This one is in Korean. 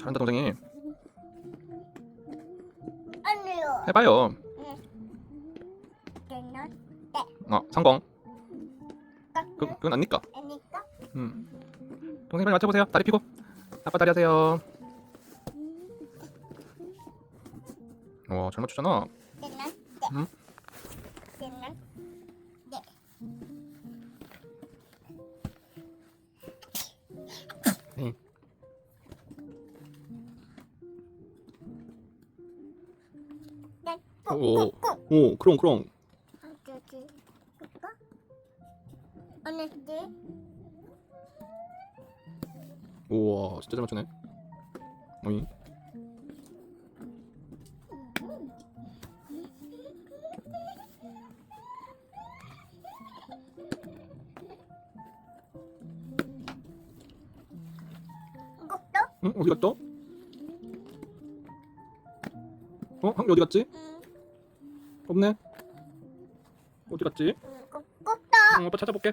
잘한다 동생이. 아니요. 해봐요. 되는 어 성공. 그 그건 아니까. 아니까 음. 동생 빨리 맞춰보세요. 다리 펴고. 아빠 다리 하세요. 와, 잘 맞추잖아. 되는 응? 되는 네. 응. 어디 이거? 어느 데? 우와, 진짜 잘 맞추네. 어이. 응? 어디 갔다? 어? 한개 어디 갔지? 응. 없네. 어디 갔지? 이거 꾹꾹. 응, 아빠 찾아볼게.